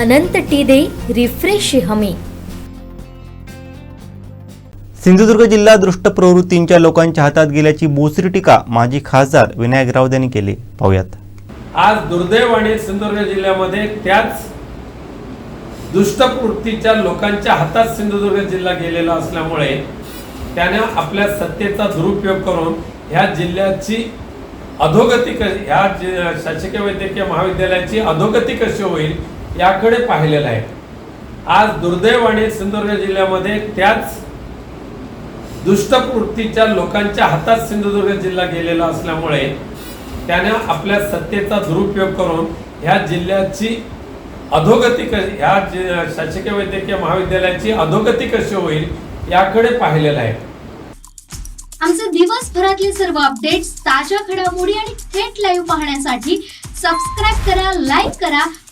अनंत T दे refresh हमी. सिंधुदुर्ग जिल्हा दृष्ट प्रवृत्तींच्या लोकांच्या हातात गेल्याची बोचरी टीका माजी खासदार विनायक राऊत यांनी केली. पाहूयात. आज दुर्दैवाने सिंधुदुर्ग जिल्ह्यामध्ये त्याच दुष्टप्रवृत्तीच्या लोकांच्या हातात सिंधुदुर्ग जिल्हा गेलेला असल्यामुळे त्याने आपल्या सत्तेचा दुरुपयोग करून ह्या जिल्ह्याची अधोगती कशी ह्या शासकीय वैद्यकीय महाविद्यालयाची अधोगती कशी होईल याकडे पाहिलेलं आहे. आज दुर्दैवाने सिंधुदुर्ग जिल्ह्यामध्ये त्याच दुष्टकृतीच्या लोकांच्या हातात सिंधुदुर्ग जिल्हा गेलेला असल्यामुळे त्याने आपल्या सत्तेचा दुरुपयोग करून ह्या जिल्ह्याची अधोगती कशी ह्या शासकीय वैद्यकीय महाविद्यालयाची अधोगती कशी होईल याकडे पाहिलेलं आहे. आमचे दिवसभरातले सर्व अपडेट्स ताज्या घडामोडी आणि थेट लाईव्ह पाहण्यासाठी सबस्क्राईब करा लाईक करा